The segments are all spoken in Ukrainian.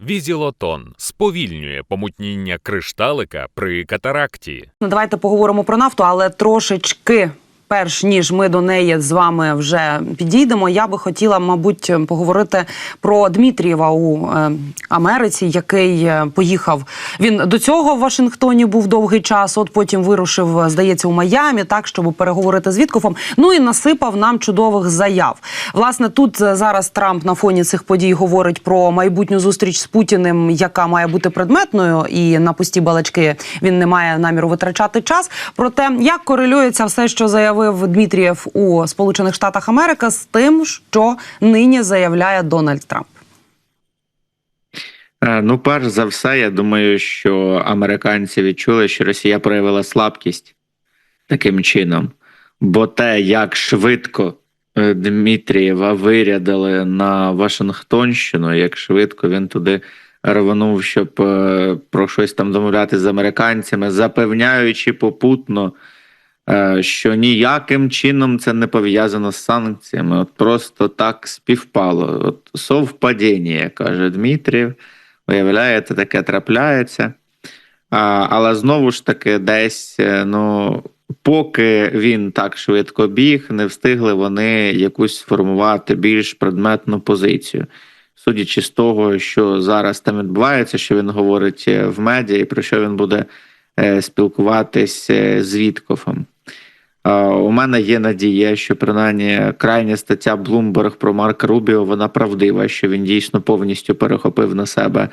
Візілотон сповільнює помутніння кришталика при катаракті. Ну, давайте поговоримо про нафту, але трошечки. Перш ніж ми до неї з вами вже підійдемо, я би хотіла, мабуть, поговорити про Дмитрієва у е, Америці, який е, поїхав. Він до цього в Вашингтоні був довгий час. От потім вирушив, здається, у Майамі, так щоб переговорити з Віткофом. Ну і насипав нам чудових заяв. Власне, тут е, зараз Трамп на фоні цих подій говорить про майбутню зустріч з Путіним, яка має бути предметною, і на пусті балачки він не має наміру витрачати час. Проте як корелюється все, що заявив Дмитрієв у Сполучених Штатах Америки, з тим, що нині заявляє Дональд Трамп. Е, Ну, перш за все, я думаю, що американці відчули, що Росія проявила слабкість таким чином. Бо те, як швидко е, Дмитрієва вирядили на Вашингтонщину, як швидко він туди рванув, щоб е, про щось там домовляти з американцями, запевняючи попутно, що ніяким чином це не пов'язано з санкціями. От просто так співпало. От совпадіння, каже Дмитрієв. Виявляєте, таке трапляється. А, але знову ж таки, десь, е, ну, поки він так швидко біг, не встигли вони якусь сформувати більш предметну позицію. Судячи з того, що зараз там відбувається, що він говорить е, в медіа, і про що він буде е, спілкуватись е, з Віткофом. У мене є надія, що принаймні крайня стаття Bloomberg про Марка Рубіо вона правдива, що він дійсно повністю перехопив на себе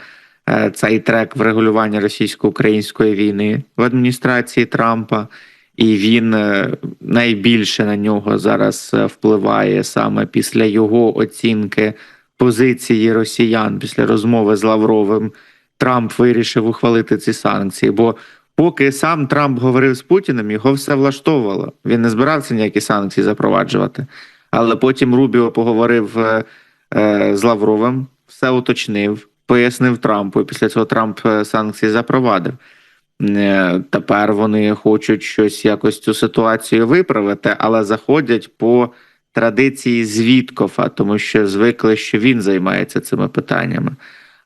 е, цей трек врегулювання російсько-української війни в адміністрації Трампа, і він е, найбільше на нього зараз е, впливає саме після його оцінки позиції росіян після розмови з Лавровим. Трамп вирішив ухвалити ці санкції. Бо поки сам Трамп говорив з Путіним, його все влаштовувало. Він не збирався ніякі санкції запроваджувати. Але потім Рубіо поговорив е, е, з Лавровим, все уточнив, пояснив Трампу. І після цього Трамп е, санкції запровадив. Е, Тепер вони хочуть щось якось цю ситуацію виправити, але заходять по традиції з Віткофа, тому що звикли, що він займається цими питаннями.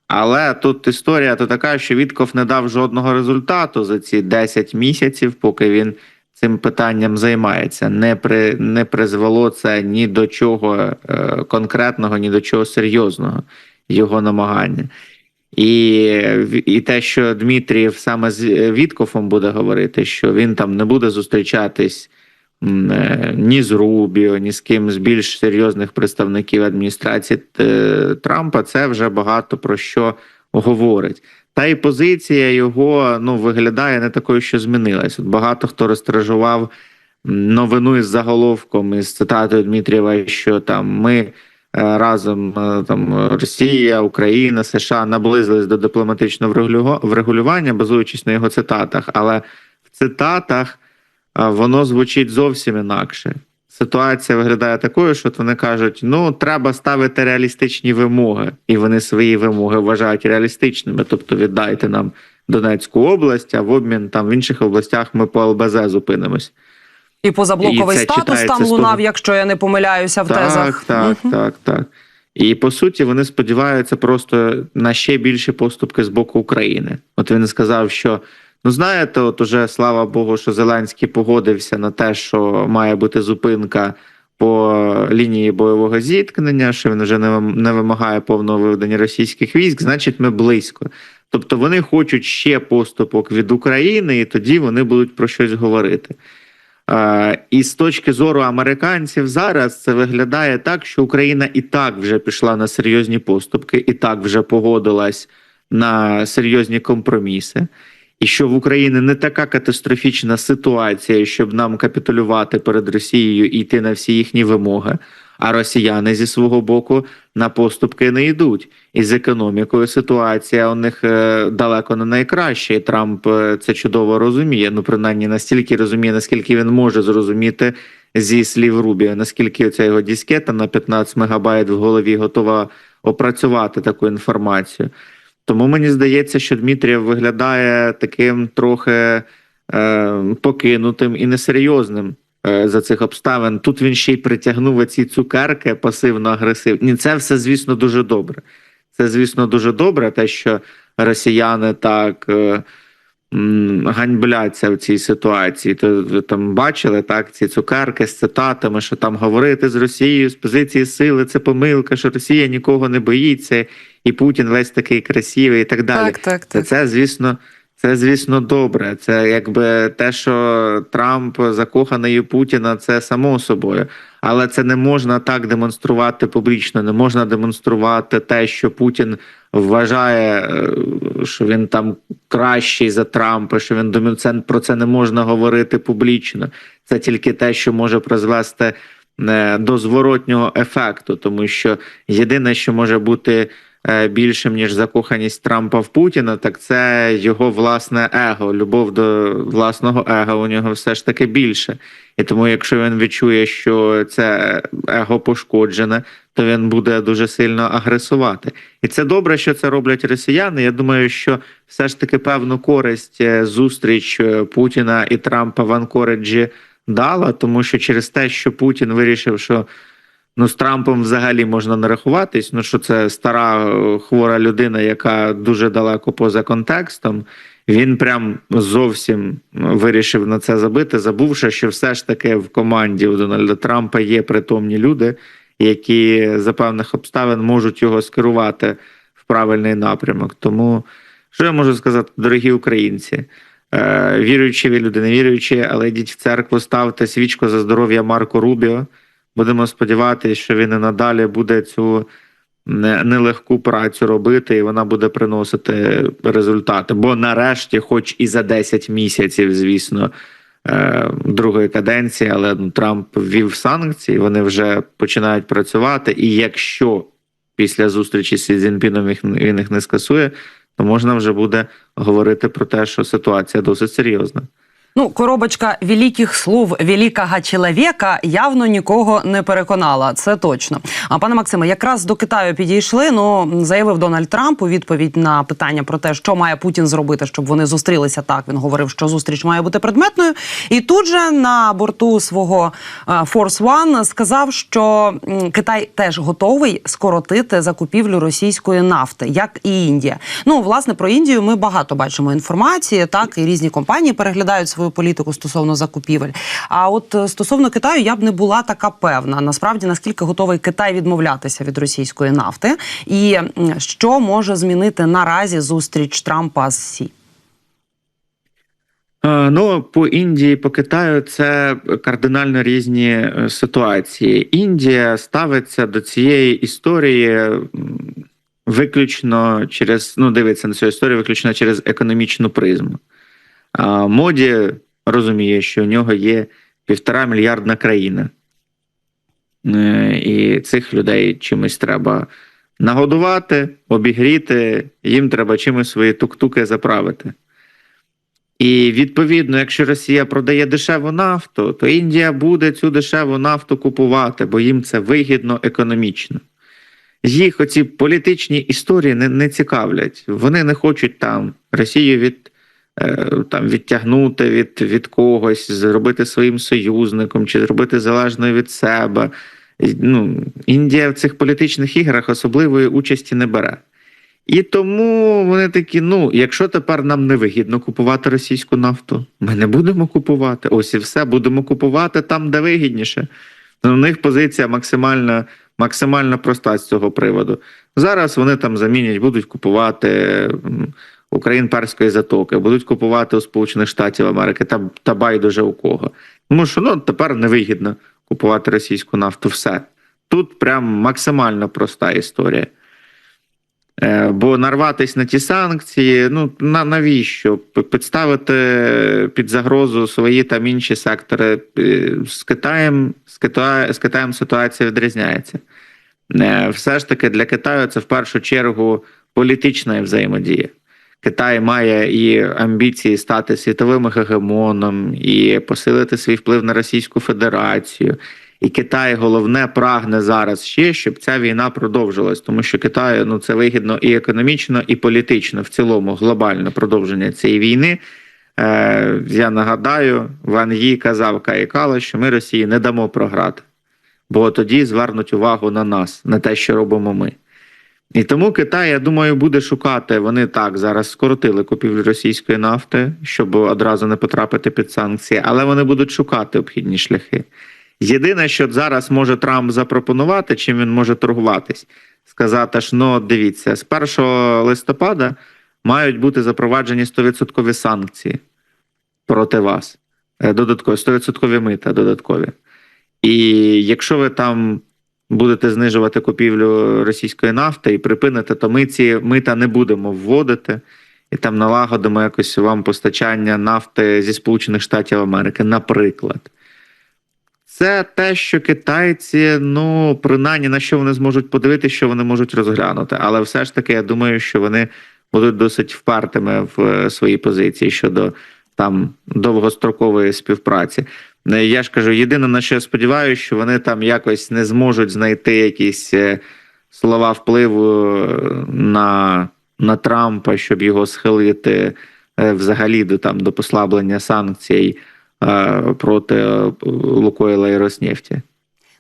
Але тут історія то така, що Вітков не дав жодного результату за ці 10 місяців, поки він цим питанням займається. Не при не призвело це ні до чого е, конкретного, ні до чого серйозного його намагання. І, і те, що Дмитрієв саме з Віткофом буде говорити, що він там не буде зустрічатись ні з Рубіо, ні з ким з більш серйозних представників адміністрації е, Трампа, це вже багато про що говорить. Та й позиція його ну виглядає не такою, що змінилась. От багато хто розтражував новину із заголовком із цитатою Дмитрієва, що там ми е, разом е, там Росія, Україна, США наблизились до дипломатичного врегулювання, базуючись на його цитатах. Але в цитатах воно звучить зовсім інакше. Ситуація виглядає такою, що вони кажуть: ну треба ставити реалістичні вимоги, і вони свої вимоги вважають реалістичними. Тобто віддайте нам Донецьку область, а в обмін там в інших областях ми по ЛБЗ зупинимось. І позаблоковий І статус там лунав, того- якщо я не помиляюся в Так, тезах. так, Мгм. так, так. І по суті, вони сподіваються просто на ще більші поступки з боку України. От він сказав, що ну знаєте, от уже слава Богу, що Зеленський погодився на те, що має бути зупинка по лінії бойового зіткнення, що він вже не вимагає повного виведення російських військ, значить, ми близько. Тобто вони хочуть ще поступок від України, і тоді вони будуть про щось говорити. І з точки зору американців зараз це виглядає так, що Україна і так вже пішла на серйозні поступки, і так вже погодилась на серйозні компроміси. І що в Україні не така катастрофічна ситуація, щоб нам капітулювати перед Росією і йти на всі їхні вимоги. А росіяни зі свого боку на поступки не йдуть. І з економікою ситуація у них е, далеко не найкраща. І Трамп е, це чудово розуміє. Ну, принаймні, настільки розуміє, наскільки він може зрозуміти зі слів Рубіо, наскільки ця його дискета на 15 мегабайт в голові готова опрацювати таку інформацію. Тому мені здається, що Дмитрієв виглядає таким трохи е, покинутим і несерйозним е, за цих обставин. Тут він ще й притягнув ці цукерки пасивно-агресивні. Ні, Це все, звісно, дуже добре. Це, звісно, дуже добре, те, що росіяни так е, ганьбляться в цій ситуації. То ви там бачили так ці цукерки з цитатами, що там говорити з Росією з позиції сили це помилка, що Росія нікого не боїться, і Путін весь такий красивий, і так далі. Так, так, так. це, звісно, це, звісно, добре. Це якби те, що Трамп закоханий у Путіна, це само собою. Але це не можна так демонструвати публічно. Не можна демонструвати те, що Путін вважає, е, що він там кращий за Трампа, що він домі- це про це не можна говорити публічно. Це тільки те, що може призвести е, до зворотнього ефекту, тому що єдине, що може бути е, більшим ніж закоханість Трампа в Путіна, так це його власне его. Любов до власного его у нього все ж таки більше. І тому, якщо він відчує, що це его пошкоджене, то він буде дуже сильно агресувати. І це добре, що це роблять росіяни. Я думаю, що все ж таки певну користь е, зустріч е, Путіна і Трампа в Анкориджі дала, тому що через те, що Путін вирішив, що ну з Трампом взагалі можна не рахуватись, ну що це стара е, хвора людина, яка дуже далеко поза контекстом. Він прям зовсім вирішив на це забити, забувши, що все ж таки в команді у Дональда Трампа є притомні люди, які за певних обставин можуть його скерувати в правильний напрямок. Тому що я можу сказати, дорогі українці? Е, віруючі ви люди, не віруючі, але йдіть в церкву, ставте свічку за здоров'я Марко Рубіо. Будемо сподіватися, що він і надалі буде цю нелегку працю робити, і вона буде приносити результати. Бо нарешті, хоч і за 10 місяців, звісно, е, другої каденції, але ну, Трамп ввів санкції, вони вже починають працювати. І якщо після зустрічі з Цзіньпіном він їх не скасує, то можна вже буде говорити про те, що ситуація досить серйозна. Ну, коробочка великих слов великого чоловіка явно нікого не переконала. Це точно. А пане Максиме, якраз до Китаю підійшли. Ну заявив Дональд Трамп у відповідь на питання про те, що має Путін зробити, щоб вони зустрілися. Так він говорив, що зустріч має бути предметною. І тут же на борту свого е, Force One сказав, що Китай теж готовий скоротити закупівлю російської нафти, як і Індія. Ну власне про Індію ми багато бачимо інформації. Так і різні компанії переглядають свою політику стосовно закупівель. А от е, стосовно Китаю я б не була така певна. Насправді наскільки готовий Китай відмовлятися від російської нафти, і що може змінити наразі зустріч Трампа з Сі? Е, Ну, по Індії, по Китаю це кардинально різні е, ситуації. Індія ставиться до цієї історії виключно через ну, дивиться на цю історію виключно через економічну призму. Моді розуміє, що у нього є півтора мільярдна країна, Е, і цих людей чимось треба нагодувати, обігріти, їм треба чимось свої тук-туки заправити. І відповідно, якщо Росія продає дешеву нафту, то Індія буде цю дешеву нафту купувати, бо їм це вигідно економічно. Їх оці політичні історії не, не цікавлять. Вони не хочуть там Росію від, там, відтягнути від, від когось, зробити своїм союзником чи зробити залежною від себе. Ну, Індія в цих політичних іграх особливої участі не бере. І тому вони такі: ну, якщо тепер нам не вигідно купувати російську нафту, ми не будемо купувати. Ось і все, будемо купувати там, де вигідніше. Ну, У них позиція максимально, максимально проста з цього приводу. Зараз вони там замінять, будуть купувати Україн Перської затоки, будуть купувати у Сполучених Штатів Америки та, та байдуже у кого. Тому що ну, тепер невигідно купувати російську нафту. Все. Тут прям максимально проста історія. Е, Бо нарватись на ті санкції, ну на навіщо? Підставити під загрозу свої там інші сектори. Е, З Китаєм, з Китаєм, з Китаєм ситуація відрізняється. Е, Все ж таки для Китаю це в першу чергу політична взаємодія. Китай має і амбіції стати світовим гегемоном, і посилити свій вплив на Російську Федерацію. І Китай головне прагне зараз ще, щоб ця війна продовжилась, тому що Китаю ну це вигідно і економічно, і політично в цілому глобальне продовження цієї війни. Е, я нагадаю, Ван Ї казав Каїкала, що ми Росії не дамо програти, бо тоді звернуть увагу на нас, на те, що робимо ми. І тому Китай, я думаю, буде шукати. Вони так зараз скоротили купівлю російської нафти, щоб одразу не потрапити під санкції, але вони будуть шукати обхідні шляхи. Єдине, що зараз може Трамп запропонувати, чим він може торгуватись, сказати ж, ну дивіться, з 1 листопада мають бути запроваджені 100% санкції проти вас. Е, Додаткові 100% мита додаткові. І якщо ви там будете знижувати купівлю російської нафти і припините, то ми ці мита не будемо вводити і там налагодимо якось вам постачання нафти зі Сполучених Штатів Америки, наприклад. Це те, що китайці, ну, принаймні, на що вони зможуть подивитися, що вони можуть розглянути. Але все ж таки, я думаю, що вони будуть досить впертими в е, своїй позиції щодо там довгострокової співпраці. Е, Я ж кажу, єдине на що я сподіваюся, що вони там якось не зможуть знайти якісь е, слова впливу е, на, на Трампа, щоб його схилити е, взагалі до там до послаблення санкцій проти Лукоїла і Роснефті.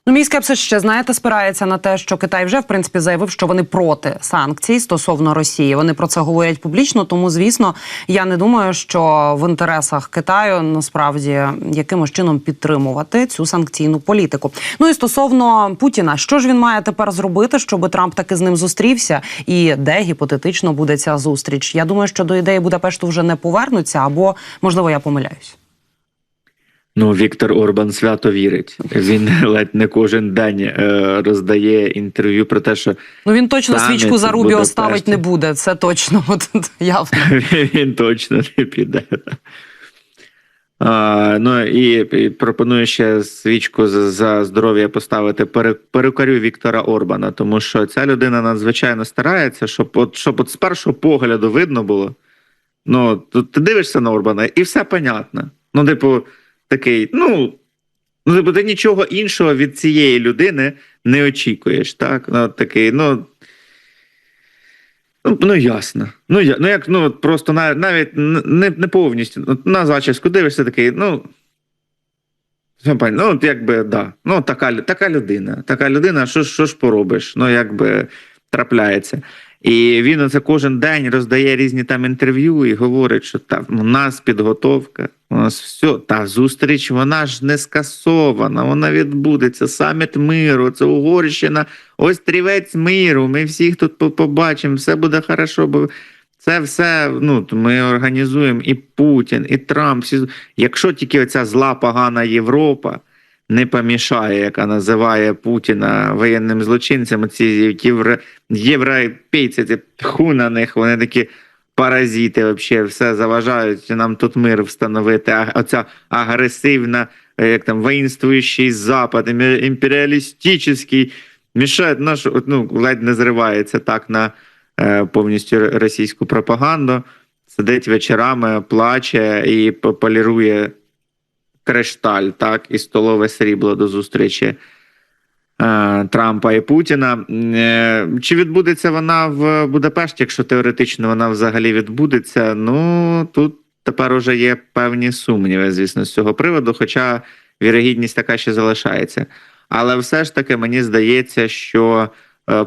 Ну, мій скепсис ще знаєте, спирається на те, що Китай вже в принципі заявив, що вони проти санкцій стосовно Росії. Вони про це говорять публічно. Тому, звісно, я не думаю, що в інтересах Китаю насправді якимось чином підтримувати цю санкційну політику. Ну і стосовно Путіна, що ж він має тепер зробити, щоб Трамп таки з ним зустрівся, і де гіпотетично буде ця зустріч? Я думаю, що до ідеї Будапешту вже не повернуться, або можливо я помиляюсь. Ну, Віктор Орбан свято вірить. Він ледь не кожен день е, роздає інтерв'ю про те, що Ну він точно свічку за Рубіо ставить не буде. Це точно от, явно. він точно не піде. А, ну і, і пропоную ще свічку за, за здоров'я поставити перукарю Віктора Орбана, тому що ця людина надзвичайно старається, щоб от, щоб от з першого погляду видно було. Ну, ти дивишся на Орбана, і все понятно. Ну, типу, такий, ну. Ну, ти нічого іншого від цієї людини не очікуєш, так? Ну, такий, ну. Ну, ну ясно. Ну, я, ну як, ну просто навіть, навіть не, не повністю. На зачіску дивишся такий, ну. Ну, якби, да. Ну, така, така людина. Така людина, що, що ж поробиш? Ну, якби трапляється. І він оце кожен день роздає різні там інтерв'ю і говорить, що там у нас підготовка, у нас все. Та зустріч, вона ж не скасована, вона відбудеться. Саміт миру, це Угорщина, ось трівець миру. Ми всіх тут побачимо, все буде хорошо, бо це все ну, ми організуємо і Путін, і Трамп. Всі... Якщо тільки оця зла погана Європа не помішає, яка називає Путіна воєнним злочинцем, ці євро... європейці, ці тху на них, вони такі. Паразити вообще все заважають нам тут мир встановити. А оця агресивна, е, як там воїнствуючий запад, імперіалістичний, мішає наш, ну, ледь не зривається так на е, повністю російську пропаганду. Сидить вечорами, плаче і по- полірує кришталь, так, і столове срібло до зустрічі е, Трампа і Путіна. Е, Чи відбудеться вона в Будапешті, якщо теоретично вона взагалі відбудеться? Ну тут тепер уже є певні сумніви, звісно, з цього приводу, хоча вірогідність така ще залишається. Але все ж таки мені здається, що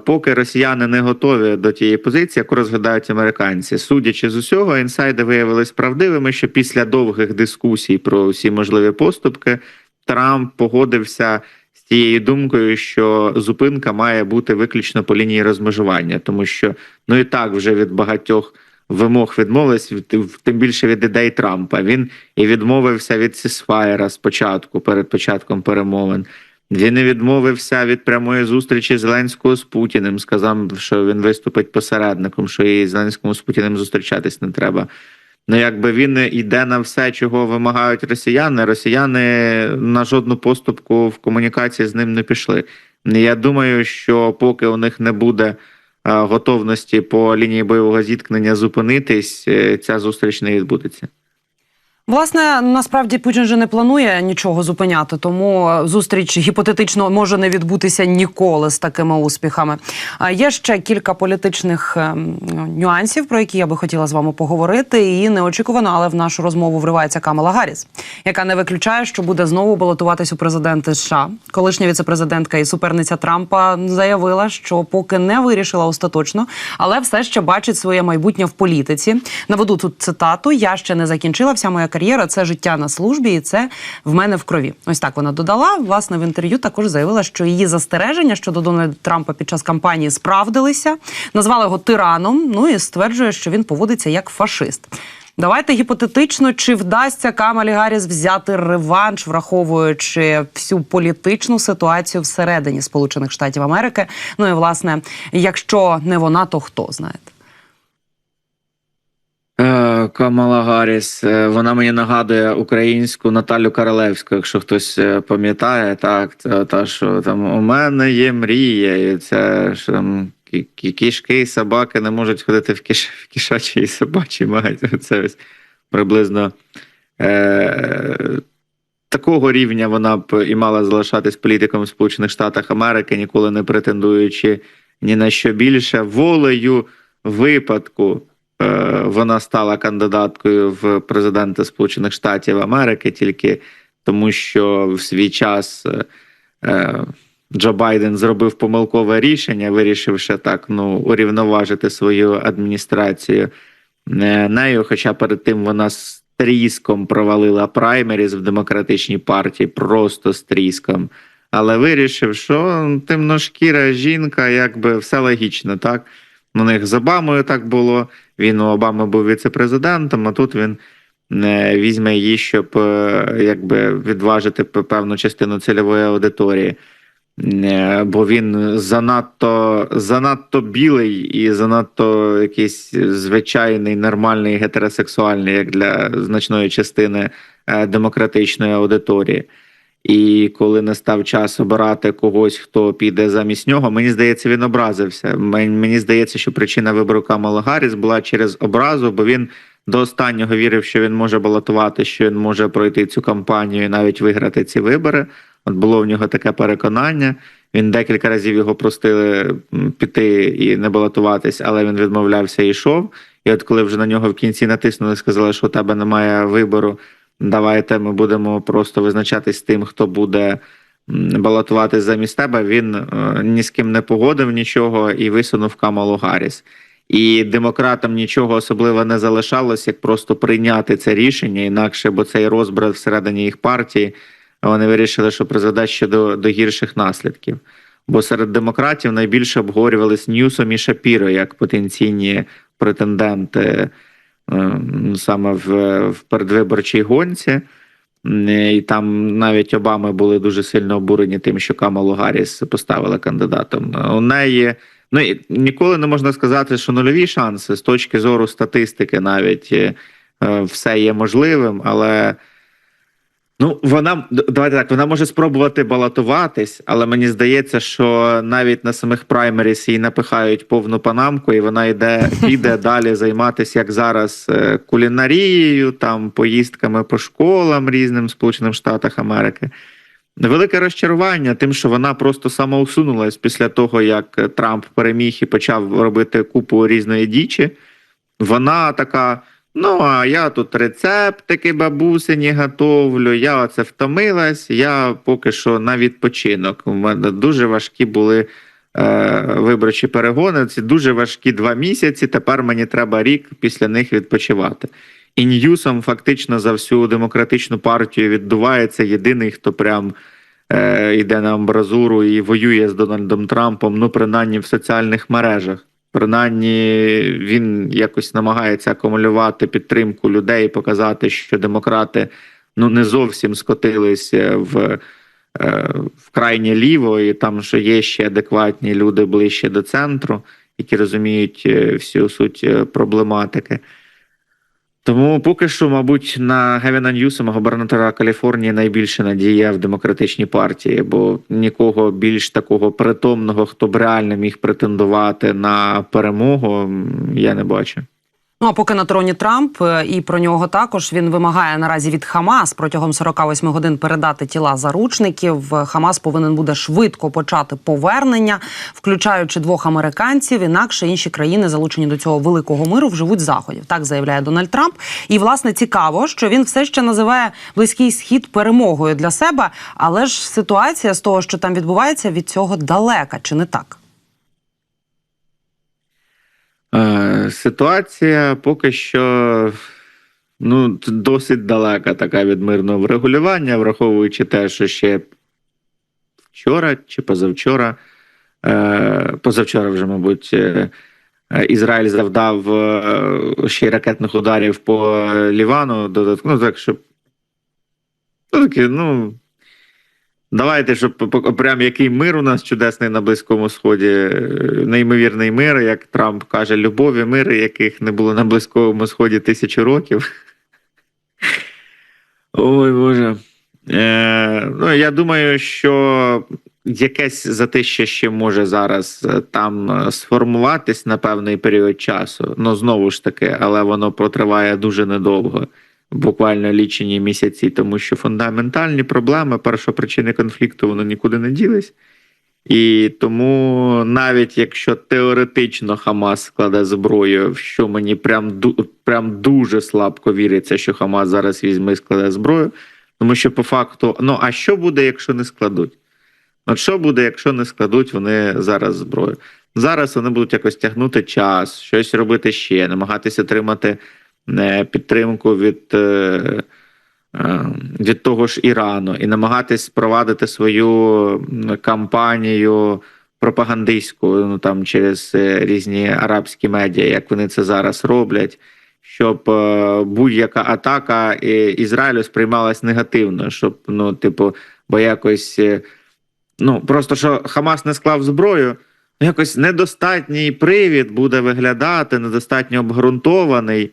поки росіяни не готові до тієї позиції, яку розглядають американці, судячи з усього, інсайди виявились правдивими, що після довгих дискусій про всі можливі поступки Трамп погодився з тією думкою, що зупинка має бути виключно по лінії розмежування, тому що ну і так вже від багатьох вимог відмовились, від- тим більше від ідей Трампа. Він і відмовився від Сісфаєра спочатку, перед початком перемовин. Він і відмовився від прямої зустрічі Зеленського з Путіним. Сказав, що він виступить посередником, що і Зеленському з Путіним зустрічатись не треба. Ну, якби він йде на все, чого вимагають росіяни. Росіяни на жодну поступку в комунікації з ним не пішли. Я думаю, що поки у них не буде е, готовності по лінії бойового зіткнення зупинитись, е, ця зустріч не відбудеться. Власне, насправді Путін же не планує нічого зупиняти, тому зустріч гіпотетично може не відбутися ніколи з такими успіхами. А є ще кілька політичних ем, нюансів, про які я би хотіла з вами поговорити. І неочікувано, але в нашу розмову вривається Камала Гарріс, яка не виключає, що буде знову балотуватись у президенти США. Колишня віцепрезидентка і суперниця Трампа заявила, що поки не вирішила остаточно, але все ще бачить своє майбутнє в політиці. Наведу тут цитату: Я ще не закінчила вся моя кар'єра це життя на службі, і це в мене в крові. Ось так вона додала. Власне, в інтерв'ю також заявила, що її застереження щодо Дональда Трампа під час кампанії справдилися, назвала його тираном. Ну і стверджує, що він поводиться як фашист. Давайте гіпотетично, чи вдасться Камалі Гарріс взяти реванш, враховуючи всю політичну ситуацію всередині Сполучених Штатів Америки. Ну і власне, якщо не вона, то хто знаєте? Е, Камала Гарріс, е, вона мені нагадує українську Наталю Королевську, якщо хтось е, пам'ятає, так, це та, що там у мене є мрія, і це що там кі- кі- кішки і собаки не можуть ходити в, кіш, в кішачі і собачі мають. Це приблизно е, такого рівня вона б і мала залишатись політиком в Сполучених Штатах Америки, ніколи не претендуючи ні на що більше. Волею випадку вона стала кандидаткою в президенти Сполучених Штатів Америки тільки тому, що в свій час е, е, Джо Байден зробив помилкове рішення, вирішивши так ну урівноважити свою адміністрацію е, нею. Хоча перед тим вона з тріском провалила праймеріз в демократичній партії, просто з тріском. Але вирішив, що темношкіра жінка, якби все логічно, так? У них з Обамою так було. Він у Обами був віце-президентом, а тут він е, візьме її, щоб е, якби відважити певну частину цільової аудиторії. Е, Бо він занадто, занадто білий і занадто якийсь звичайний, нормальний, гетеросексуальний, як для значної частини демократичної аудиторії. І коли настав час обирати когось, хто піде замість нього, мені здається, він образився. Мені здається, що причина вибору Камала Гарріс була через образу, бо він до останнього вірив, що він може балотувати, що він може пройти цю кампанію і навіть виграти ці вибори. От було в нього таке переконання. Він декілька разів його просили м, піти і не балотуватись, але він відмовлявся і йшов. І от коли вже на нього в кінці натиснули, сказали, що у тебе немає вибору, давайте ми будемо просто визначатись тим, хто буде м, балотуватись замість тебе. Він е, ні з ким не погодив нічого і висунув Камалу Гарріс. І демократам нічого особливо не залишалось, як просто прийняти це рішення, інакше, бо цей розбрат всередині їх партії, вони вирішили, що призведе ще до, до гірших наслідків. Бо серед демократів найбільше обговорювались Ньюсом і Шапіро як потенційні претенденти саме в, в передвиборчій гонці. І там навіть Обами були дуже сильно обурені тим, що Камалу Гарріс поставили кандидатом. У неї ну і ніколи не можна сказати, що нульові шанси з точки зору статистики, навіть е, е, все є можливим, але. Ну, вона давайте так, вона може спробувати балотуватись, але мені здається, що навіть на самих праймеріс їй напихають повну панамку, і вона йде, піде далі займатися, як зараз, е, кулінарією, там поїздками по школам різним Сполучених Штатах Америки. Велике розчарування тим, що вона просто самоусунулась після того, як Трамп переміг і почав робити купу різної дічі. Вона така. Ну, а я тут рецептики бабусині готовлю, я оце втомилась, я поки що на відпочинок. У мене дуже важкі були е, виборчі перегони. Ці дуже важкі два місяці. Тепер мені треба рік після них відпочивати. І Ньюсом фактично за всю демократичну партію віддувається єдиний, хто прям е, йде на амбразуру і воює з Дональдом Трампом, ну, принаймні в соціальних мережах. Принаймні він якось намагається акумулювати підтримку людей, показати, що демократи ну не зовсім скотилися в, е, в крайнє ліво, і там що є ще адекватні люди ближче до центру, які розуміють е, всю суть е, проблематики. Тому поки що, мабуть, на Гевіна Ньюсома, губернатора Каліфорнії, найбільше надія в демократичній партії, бо нікого більш такого притомного, хто б реально міг претендувати на перемогу, я не бачу. Ну а поки на троні Трамп е, і про нього також він вимагає наразі від Хамас протягом 48 годин передати тіла заручників. Хамас повинен буде швидко почати повернення, включаючи двох американців. Інакше інші країни, залучені до цього великого миру, вживуть заходів. Так заявляє Дональд Трамп. І власне цікаво, що він все ще називає близький схід перемогою для себе. Але ж ситуація з того, що там відбувається, від цього далека, чи не так? Е, Ситуація поки що ну, досить далека така від мирного врегулювання, враховуючи те, що ще вчора чи позавчора, е, позавчора вже, мабуть, е, Ізраїль завдав ще й ракетних ударів по Лівану. додатково, Ну, так, щоб. Ну, таке, ну. Давайте, щоб прям який мир у нас чудесний на Близькому Сході, е, неймовірний мир, як Трамп каже, любові, мири, яких не було на Близькому Сході тисячу років. Ой Боже. Е, ну, я думаю, що якесь затище ще може зараз е, там е, сформуватись на певний період часу. Ну, знову ж таки, але воно протриває дуже недовго буквально лічені місяці, тому що фундаментальні проблеми, першопричини конфлікту, вони нікуди не ділись. І тому навіть якщо теоретично Хамас складе зброю, в що мені прям, прям дуже слабко віриться, що Хамас зараз візьме і складе зброю, тому що по факту, ну а що буде, якщо не складуть? От що буде, якщо не складуть вони зараз зброю? Зараз вони будуть якось тягнути час, щось робити ще, намагатися отримати е, підтримку від, е, е, від того ж Ірану і намагатись провадити свою кампанію пропагандистську ну, там, через е, різні арабські медіа, як вони це зараз роблять. Щоб будь-яка атака Ізраїлю сприймалась негативно, щоб, ну, типу, бо якось ну просто що Хамас не склав зброю, якось недостатній привід буде виглядати, недостатньо обґрунтований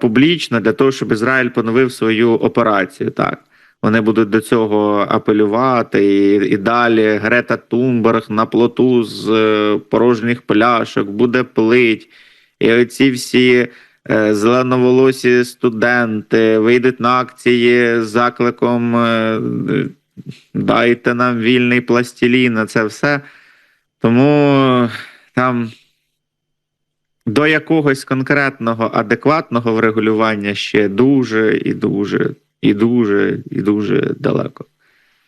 публічно для того, щоб Ізраїль поновив свою операцію. Так вони будуть до цього апелювати, і, і далі Грета Тумберг на плоту з е, порожніх пляшок буде плить. І оці всі е, зеленоволосі студенти вийдуть на акції з закликом е, дайте нам вільний пластилін, на це все. Тому там до якогось конкретного адекватного врегулювання ще дуже і дуже, і дуже, і дуже далеко.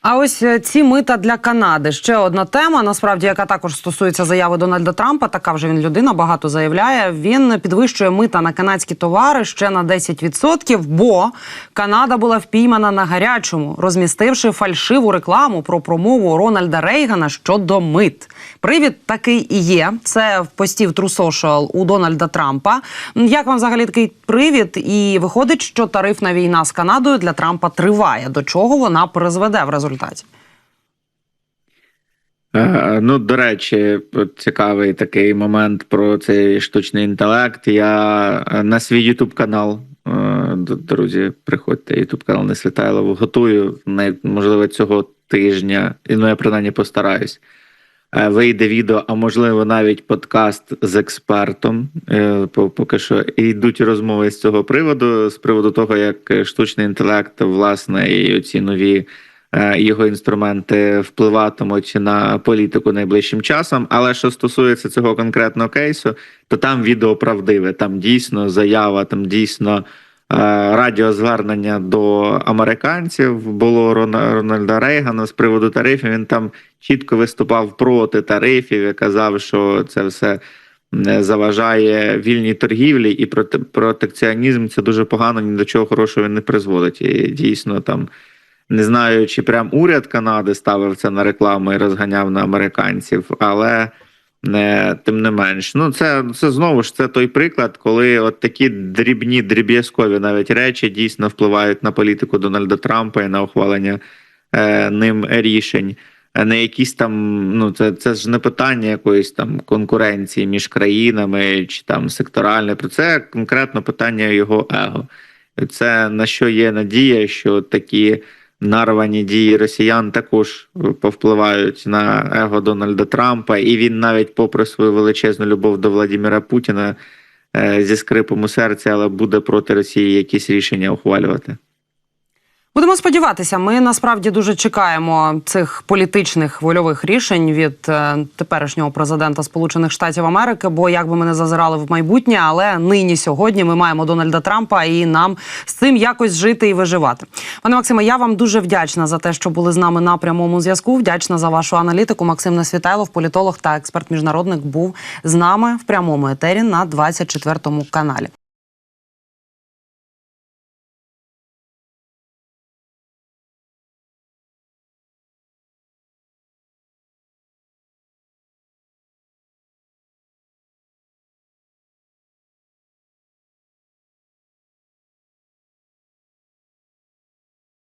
А ось е, ці мита для Канади. Ще одна тема, насправді, яка також стосується заяви Дональда Трампа. Така вже він людина багато заявляє. Він підвищує мита на канадські товари ще на 10%, бо Канада була впіймана на гарячому, розмістивши фальшиву рекламу про промову Рональда Рейгана щодо мит. Привід такий і є. Це в пості в у Дональда Трампа. Як вам взагалі такий привід? І виходить, що тарифна війна з Канадою для Трампа триває. До чого вона призведе в результаті? Е, Ну, до речі, цікавий такий момент про цей штучний інтелект. Я е, на свій YouTube канал, е, друзі, приходьте, YouTube канал не Світайлово готую. Можливо, цього тижня, і ну я принаймні постараюсь. Е, Вийде відео, а можливо, навіть подкаст з експертом. Е, по- Поки що йдуть розмови з цього приводу, з приводу того, як штучний інтелект, власне, і ці нові е, його інструменти впливатимуть на політику найближчим часом. Але що стосується цього конкретного кейсу, то там відео правдиве, там дійсно заява, там дійсно радіозвернення до американців було Рона- Рональда Рейгана з приводу тарифів. Він там чітко виступав проти тарифів і казав, що це все. Заважає вільній торгівлі і проте- протекціонізм це дуже погано, ні до чого хорошого він не призводить. І дійсно там не знаю, чи прям уряд Канади ставив це на рекламу і розганяв на американців, але тим не менш. Ну, це, це знову ж це той приклад, коли от такі дрібні, дріб'язкові навіть речі дійсно впливають на політику Дональда Трампа і на ухвалення е, ним рішень. Не якісь там, ну це, це ж не питання якоїсь там конкуренції між країнами чи там секторальне. Це конкретно питання його его. Це на що є надія, що такі нарвані дії росіян також повпливають на его Дональда Трампа, і він навіть, попри свою величезну любов до Владимира Путіна, е, зі скрипом у серці, але буде проти Росії якісь рішення ухвалювати. Будемо сподіватися, ми насправді дуже чекаємо цих політичних вольових рішень від е, теперішнього президента Сполучених Штатів Америки. Бо як би ми не зазирали в майбутнє, але нині сьогодні ми маємо Дональда Трампа, і нам з цим якось жити і виживати. Пане Максиме, я вам дуже вдячна за те, що були з нами на прямому зв'язку. Вдячна за вашу аналітику. Максим Несвітайлов, політолог та експерт міжнародник, був з нами в прямому етері на 24 каналі.